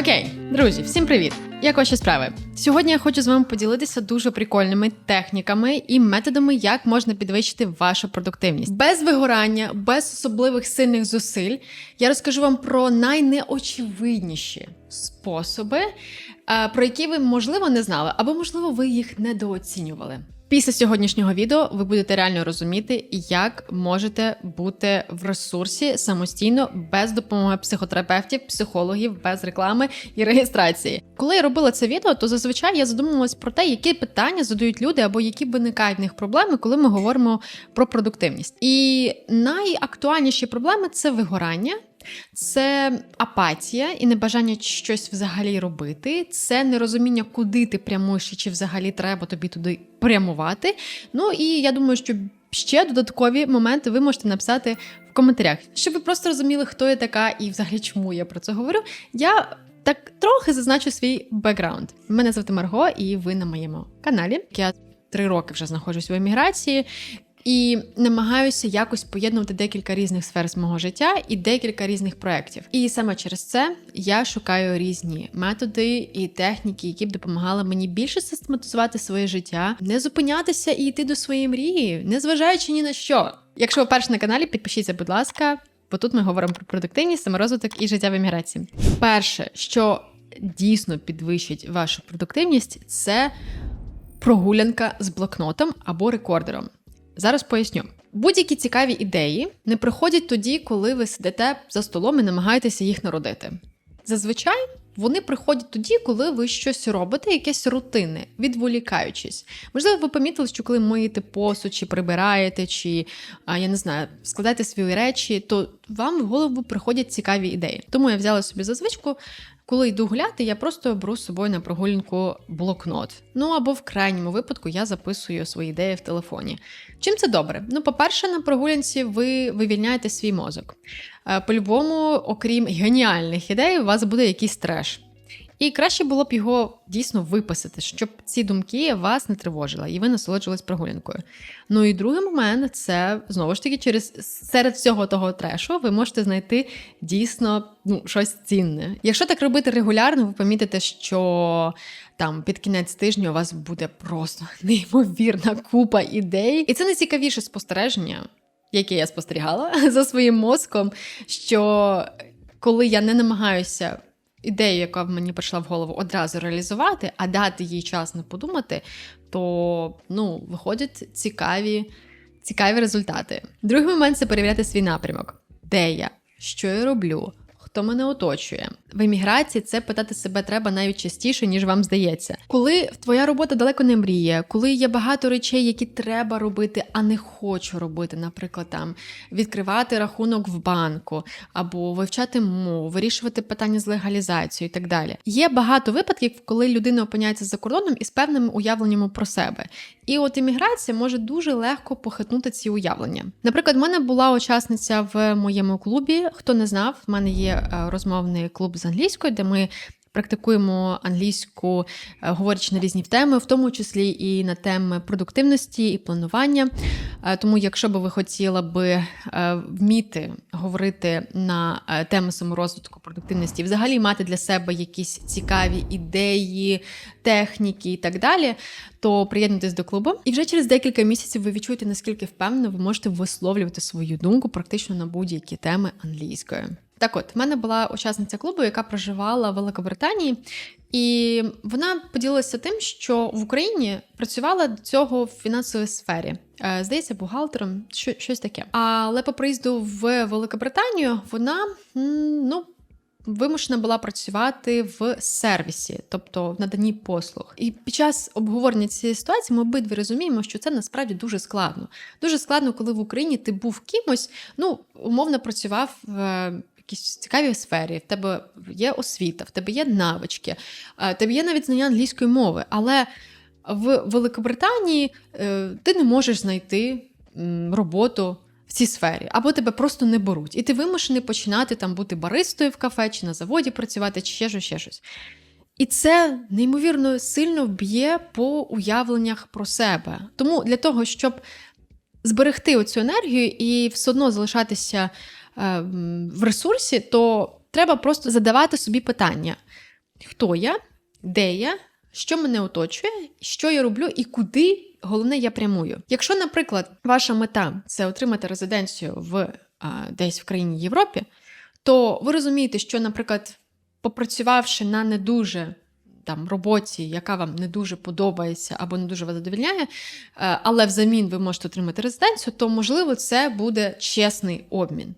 Окей, друзі, всім привіт! Як ваші справи? Сьогодні я хочу з вами поділитися дуже прикольними техніками і методами, як можна підвищити вашу продуктивність. Без вигорання, без особливих сильних зусиль. Я розкажу вам про найнеочевидніші способи, е, про які ви, можливо, не знали, або, можливо, ви їх недооцінювали. Після сьогоднішнього відео ви будете реально розуміти, як можете бути в ресурсі самостійно без допомоги психотерапевтів, психологів, без реклами і реєстрації. Коли я робила це відео, то зазвичай я задумувалась про те, які питання задають люди або які виникають в них проблеми, коли ми говоримо про продуктивність. І найактуальніші проблеми це вигорання. Це апатія і небажання щось взагалі робити, це нерозуміння, куди ти прямуєш чи взагалі треба тобі туди прямувати. Ну і я думаю, що ще додаткові моменти ви можете написати в коментарях, щоб ви просто розуміли, хто я така і взагалі чому я про це говорю. Я так трохи зазначу свій бекграунд. Мене звати Марго, і ви на моєму каналі. Я три роки вже знаходжусь в еміграції. І намагаюся якось поєднувати декілька різних сфер з мого життя і декілька різних проєктів. І саме через це я шукаю різні методи і техніки, які б допомагали мені більше систематизувати своє життя, не зупинятися і йти до своєї мрії, незважаючи ні на що. Якщо ви перші на каналі, підпишіться, будь ласка, бо тут ми говоримо про продуктивність, саморозвиток і життя в еміграції. Перше, що дійсно підвищить вашу продуктивність, це прогулянка з блокнотом або рекордером. Зараз поясню. Будь-які цікаві ідеї не приходять тоді, коли ви сидите за столом і намагаєтеся їх народити. Зазвичай вони приходять тоді, коли ви щось робите, якесь рутинне, відволікаючись. Можливо, ви помітили, що коли миєте посуд, чи прибираєте, чи я не знаю, складаєте свої речі, то вам в голову приходять цікаві ідеї. Тому я взяла собі за звичку коли йду гуляти, я просто беру з собою на прогулянку блокнот. Ну або в крайньому випадку я записую свої ідеї в телефоні. Чим це добре? Ну, по-перше, на прогулянці ви вивільняєте свій мозок. Е, по-любому, окрім геніальних ідей, у вас буде якийсь треш. І краще було б його дійсно виписати, щоб ці думки вас не тривожили, і ви насолоджувались прогулянкою. Ну і другий момент це знову ж таки, через серед всього того трешу ви можете знайти дійсно ну, щось цінне. Якщо так робити регулярно, ви помітите, що там під кінець тижня у вас буде просто неймовірна купа ідей. І це найцікавіше спостереження, яке я спостерігала за своїм мозком. Що коли я не намагаюся ідею, яка в мені прийшла в голову, одразу реалізувати, а дати їй час не подумати, то ну, виходять цікаві, цікаві результати. Другий момент це перевіряти свій напрямок. Де я? Що я роблю? Хто мене оточує. В еміграції це питати себе треба навіть частіше, ніж вам здається. Коли твоя робота далеко не мріє, коли є багато речей, які треба робити, а не хочу робити, наприклад, там відкривати рахунок в банку або вивчати мову, вирішувати питання з легалізацією і так далі. Є багато випадків, коли людина опиняється за кордоном із певними уявленнями про себе. І от імміграція може дуже легко похитнути ці уявлення. Наприклад, в мене була учасниця в моєму клубі. Хто не знав, в мене є розмовний клуб з англійської, де ми. Практикуємо англійську, е, говорячи на різні теми, в тому числі і на теми продуктивності і планування. Е, тому, якщо би ви хотіли би вміти говорити на теми саморозвитку, продуктивності, взагалі мати для себе якісь цікаві ідеї, техніки і так далі, то приєднуйтесь до клубу. І вже через декілька місяців ви відчуєте, наскільки впевнено ви можете висловлювати свою думку практично на будь-які теми англійською. Так, от в мене була учасниця клубу, яка проживала в Великобританії, і вона поділилася тим, що в Україні працювала до цього в фінансовій сфері. Е, здається, бухгалтером, щось таке. Але по приїзду в Великобританію вона ну вимушена була працювати в сервісі, тобто в наданні послуг. І під час обговорення цієї ситуації ми обидві розуміємо, що це насправді дуже складно. Дуже складно, коли в Україні ти був кимось, ну умовно працював. Е, якійсь цікавій сфері, в тебе є освіта, в тебе є навички, е, тебе є навіть знання англійської мови, але в Великобританії е, ти не можеш знайти роботу в цій сфері, або тебе просто не беруть. І ти вимушений починати там бути баристою в кафе, чи на заводі працювати, чи ще щось, ще щось. І це неймовірно сильно вб'є по уявленнях про себе. Тому для того, щоб зберегти оцю енергію і все одно залишатися в ресурсі, то треба просто задавати собі питання. хто я, де я, що мене оточує, що я роблю і куди головне я прямую. Якщо, наприклад, ваша мета це отримати резиденцію в десь в країні Європі, то ви розумієте, що, наприклад, попрацювавши на не дуже там роботі, яка вам не дуже подобається або не дуже вас задовільняє, е, але взамін ви можете отримати резиденцію, то можливо це буде чесний обмін.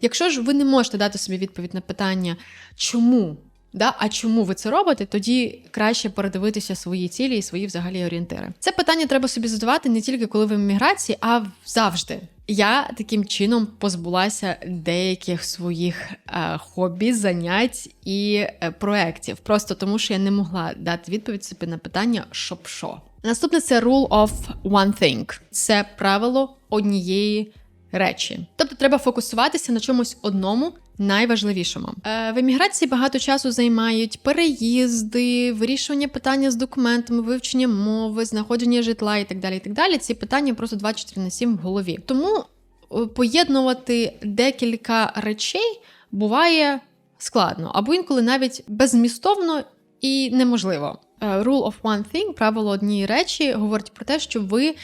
Якщо ж ви не можете дати собі відповідь на питання, чому, да, а чому ви це робите, тоді краще передивитися свої цілі і свої взагалі орієнтири. Це питання треба собі задавати не тільки коли ви в міграції, а завжди. Я таким чином позбулася деяких своїх е, хобі, занять і е, проєктів, просто тому що я не могла дати відповідь собі на питання, щоб що. Наступне це rule of one thing. Це правило однієї речі. Тобто треба фокусуватися на чомусь одному. Найважливішому Е, в еміграції багато часу займають переїзди, вирішування питання з документами, вивчення мови, знаходження житла і так далі. І так далі. Ці питання просто 24 на 7 в голові. Тому е, поєднувати декілька речей буває складно, або інколи навіть беззмістовно і неможливо. Е, Rule of one thing, правило однієї речі, говорить про те, що ви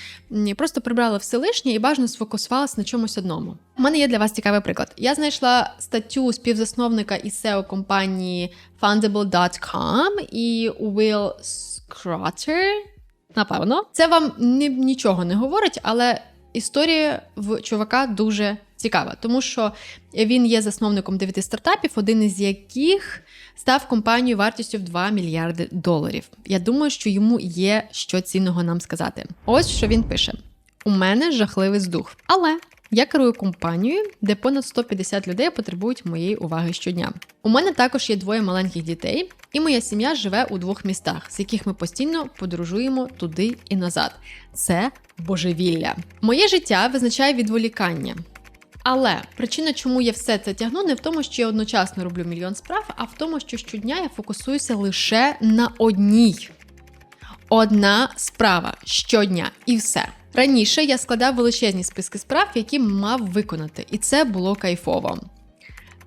просто прибрали все лишнє і бажано сфокусувалися на чомусь одному. У мене є для вас цікавий приклад. Я знайшла статтю співзасновника і SEO компанії Fundable.com і Will Scrotter, Напевно, це вам ні, нічого не говорить, але історія в чувака дуже цікава, тому що він є засновником дев'яти стартапів, один із яких став компанією вартістю в 2 мільярди доларів. Я думаю, що йому є що цінного нам сказати. Ось що він пише: у мене жахливий здух, але. Я керую компанією, де понад 150 людей потребують моєї уваги щодня. У мене також є двоє маленьких дітей, і моя сім'я живе у двох містах, з яких ми постійно подорожуємо туди і назад. Це божевілля. Моє життя визначає відволікання. Але причина, чому я все це тягну, не в тому, що я одночасно роблю мільйон справ, а в тому, що щодня я фокусуюся лише на одній. Одна справа щодня і все. Раніше я складав величезні списки справ, які мав виконати, і це було кайфово.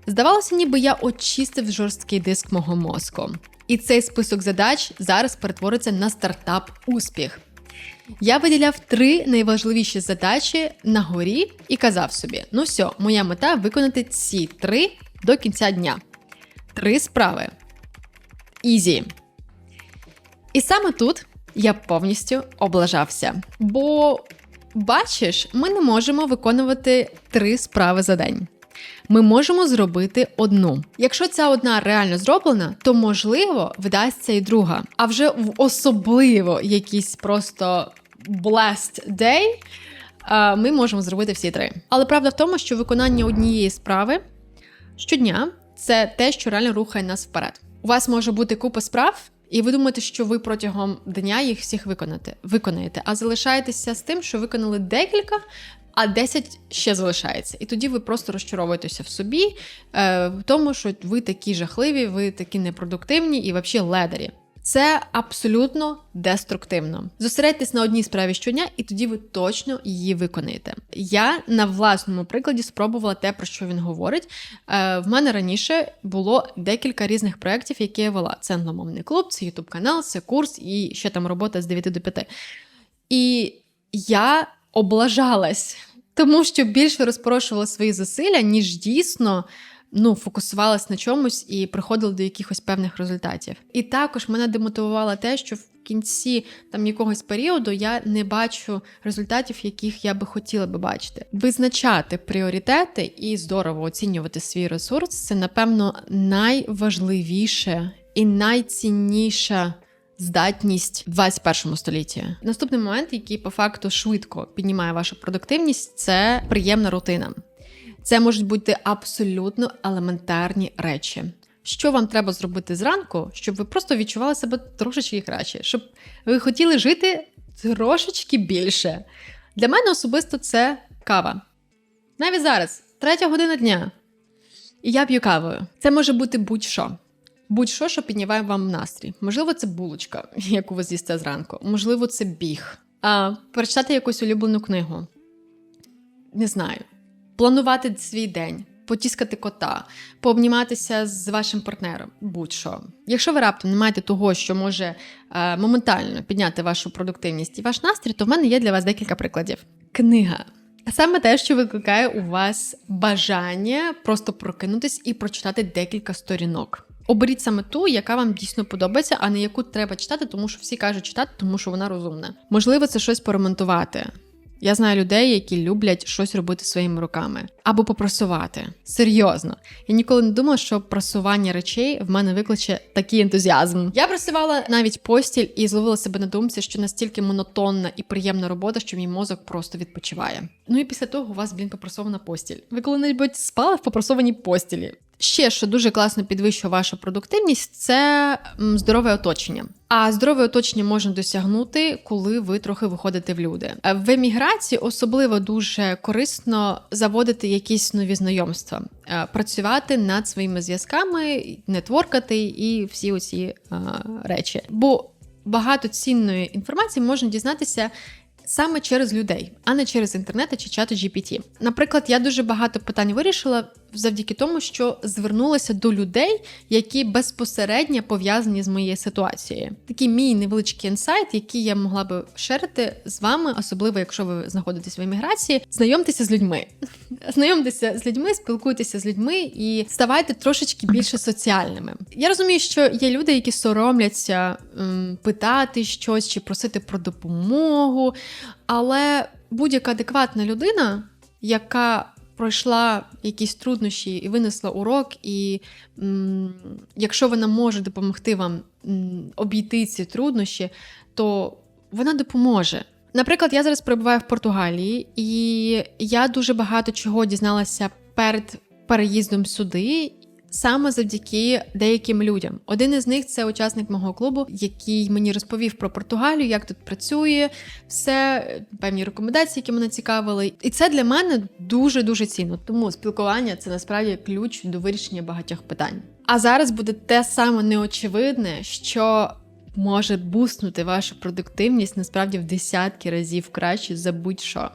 Здавалося, ніби я очистив жорсткий диск мого мозку. І цей список задач зараз перетвориться на стартап успіх. Я виділяв три найважливіші задачі на горі і казав собі: ну все, моя мета виконати ці три до кінця дня. Три справи. Ізі. І саме тут я повністю облажався. Бо, бачиш, ми не можемо виконувати три справи за день. Ми можемо зробити одну. Якщо ця одна реально зроблена, то можливо вдасться і друга. А вже в особливо якийсь просто blessed day е, ми можемо зробити всі три. Але правда в тому, що виконання однієї справи щодня це те, що реально рухає нас вперед. У вас може бути купа справ, і ви думаєте, що ви протягом дня їх всіх виконати, виконаєте, а залишаєтеся з тим, що виконали декілька, а 10 ще залишається. І тоді ви просто розчаровуєтеся в собі, е, в тому, що ви такі жахливі, ви такі непродуктивні і взагалі ледарі. Це абсолютно деструктивно. Зосередьтесь на одній справі щодня, і тоді ви точно її виконаєте. Я на власному прикладі спробувала те, про що він говорить. Е, в мене раніше було декілька різних проєктів, які я вела. Це англомовний клуб, це ютуб канал, це курс і ще там робота з 9 до 5. І я облажалась, тому що більше розпорошувала свої зусилля, ніж дійсно ну, фокусувалась на чомусь і приходила до якихось певних результатів. І також мене демотивувало те, що в кінці там якогось періоду я не бачу результатів, яких я би хотіла би бачити. Визначати пріоритети і здорово оцінювати свій ресурс це, напевно, найважливіше і найцінніша. Здатність в 21 столітті. Наступний момент, який по факту швидко піднімає вашу продуктивність, це приємна рутина. Це можуть бути абсолютно елементарні речі. Що вам треба зробити зранку, щоб ви просто відчували себе трошечки краще, щоб ви хотіли жити трошечки більше. Для мене особисто це кава. Навіть зараз, третя година дня. І я п'ю кавою. Це може бути будь-що. Будь-що, що піднімає вам настрій. Можливо, це булочка, яку ви з'їсте зранку. Можливо, це біг. А Перечитати якусь улюблену книгу. Не знаю планувати свій день, потіскати кота, пообніматися з вашим партнером, будь-що. Якщо ви раптом не маєте того, що може е, моментально підняти вашу продуктивність і ваш настрій, то в мене є для вас декілька прикладів. Книга. Саме те, що викликає у вас бажання просто прокинутись і прочитати декілька сторінок. Оберіть саме ту, яка вам дійсно подобається, а не яку треба читати, тому що всі кажуть читати, тому що вона розумна. Можливо, це щось поремонтувати. Я знаю людей, які люблять щось робити своїми руками або попрасувати. Серйозно, я ніколи не думала, що прасування речей в мене викличе такий ентузіазм. Я прасувала навіть постіль і зловила себе на думці, що настільки монотонна і приємна робота, що мій мозок просто відпочиває. Ну і після того у вас, блін, попрасована постіль. Ви коли-небудь спали в попрасованій постілі? Ще що дуже класно підвищує вашу продуктивність, це здорове оточення. А здорове оточення можна досягнути, коли ви трохи виходите в люди. В еміграції особливо дуже корисно заводити якісь нові знайомства, е, працювати над своїми зв'язками, нетворкати і всі оці а, е, речі. Бо багато цінної інформації можна дізнатися саме через людей, а не через інтернет чи чату GPT. Наприклад, я дуже багато питань вирішила завдяки тому, що звернулася до людей, які безпосередньо пов'язані з моєю ситуацією. Такий мій невеличкий інсайт, який я могла би шерити з вами, особливо якщо ви знаходитесь в еміграції, знайомтеся з людьми. Знайомтеся з людьми, спілкуйтеся з людьми і ставайте трошечки більше соціальними. Я розумію, що є люди, які соромляться м, питати щось чи просити про допомогу, але будь-яка адекватна людина, яка пройшла якісь труднощі і винесла урок, і м, якщо вона може допомогти вам м, обійти ці труднощі, то вона допоможе. Наприклад, я зараз перебуваю в Португалії, і я дуже багато чого дізналася перед переїздом сюди, саме завдяки деяким людям. Один із них це учасник мого клубу, який мені розповів про Португалію, як тут працює, все певні рекомендації, які мене цікавили. І це для мене дуже дуже цінно. Тому спілкування це насправді ключ до вирішення багатьох питань. А зараз буде те саме неочевидне, що. Може буснути вашу продуктивність насправді в десятки разів краще за будь-що.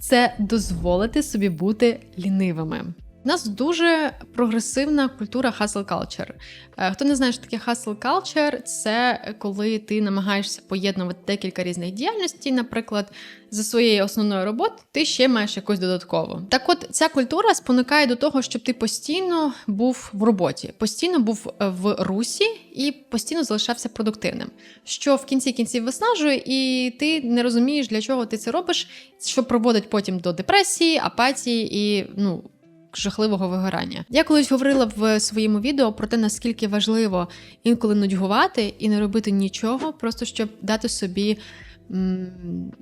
Це дозволити собі бути лінивими. Нас дуже прогресивна культура hustle culture. Е, хто не знає, що таке hustle culture, це коли ти намагаєшся поєднувати декілька різних діяльностей, наприклад, за своєю основною роботою ти ще маєш якусь додаткову. Так, от ця культура спонукає до того, щоб ти постійно був в роботі, постійно був в русі і постійно залишався продуктивним, що в кінці кінців виснажує, і ти не розумієш, для чого ти це робиш, що проводить потім до депресії, апатії і ну жахливого вигорання. Я колись говорила в своєму відео про те, наскільки важливо інколи нудьгувати і не робити нічого, просто щоб дати собі.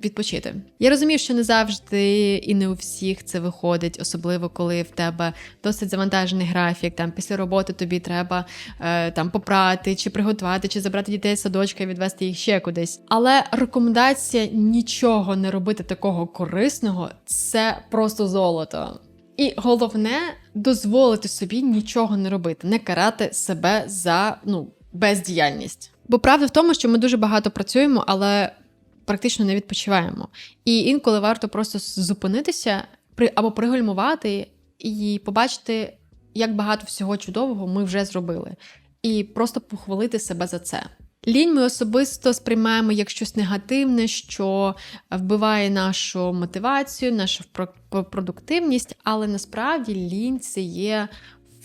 Відпочити. Я розумію, що не завжди і не у всіх це виходить, особливо коли в тебе досить завантажений графік. Там після роботи тобі треба е, там попрати, чи приготувати, чи забрати дітей з садочка і відвести їх ще кудись. Але рекомендація нічого не робити такого корисного це просто золото. І головне дозволити собі нічого не робити, не карати себе за ну, бездіяльність. Бо правда в тому, що ми дуже багато працюємо, але практично не відпочиваємо. І інколи варто просто зупинитися або пригальмувати і побачити, як багато всього чудового ми вже зробили, і просто похвалити себе за це. Лінь ми особисто сприймаємо як щось негативне, що вбиває нашу мотивацію, нашу продуктивність, але насправді лінь це є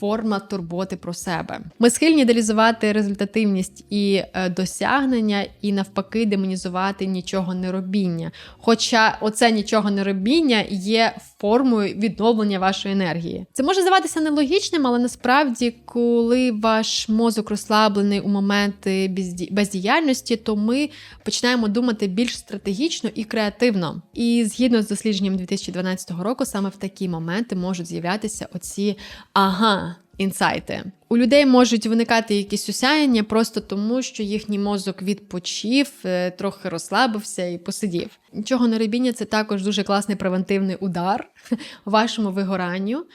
форма турботи про себе. Ми схильні ідеалізувати результативність і е, досягнення, і навпаки, демонізувати нічого не робіння. Хоча оце нічого не робіння є формою відновлення вашої енергії. Це може здаватися нелогічним, але насправді, коли ваш мозок розслаблений у моменти бездіяльності, то ми починаємо думати більш стратегічно і креативно. І згідно з дослідженням 2012 року, саме в такі моменти можуть з'являтися оці ага інсайти. У людей можуть виникати якісь усяяння просто тому, що їхній мозок відпочив, е, трохи розслабився і посидів. Нічого не робіння це також дуже класний превентивний удар вашому вигоранню,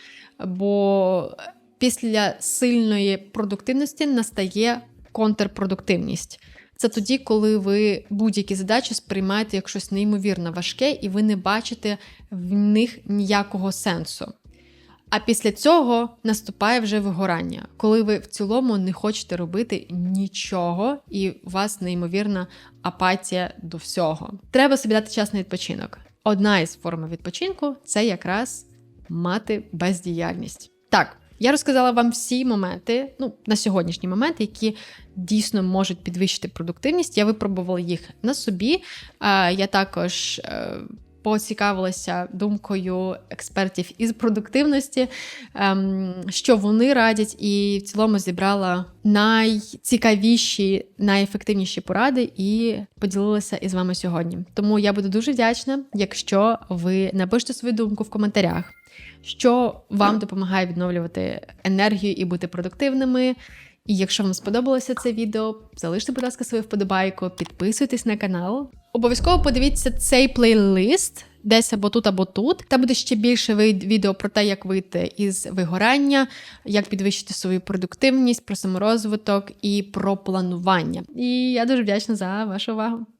бо після сильної продуктивності настає контрпродуктивність. Це тоді, коли ви будь-які задачі сприймаєте як щось неймовірно важке, і ви не бачите в них ніякого сенсу. А після цього наступає вже вигорання, коли ви в цілому не хочете робити нічого, і у вас неймовірна апатія до всього. Треба собі дати час на відпочинок. Одна із форм відпочинку це якраз мати бездіяльність. Так, я розказала вам всі моменти, ну на сьогоднішній момент, які дійсно можуть підвищити продуктивність. Я випробувала їх на собі. Я також. Поцікавилася думкою експертів із продуктивності, ем, що вони радять, і в цілому зібрала найцікавіші, найефективніші поради і поділилася із вами сьогодні. Тому я буду дуже вдячна, якщо ви напишете свою думку в коментарях, що вам допомагає відновлювати енергію і бути продуктивними. І якщо вам сподобалося це відео, залиште, будь ласка, свою вподобайку, підписуйтесь на канал. Обов'язково подивіться цей плейлист десь або тут, або тут. Там буде ще більше відео про те, як вийти із вигорання, як підвищити свою продуктивність, про саморозвиток і про планування. І я дуже вдячна за вашу увагу.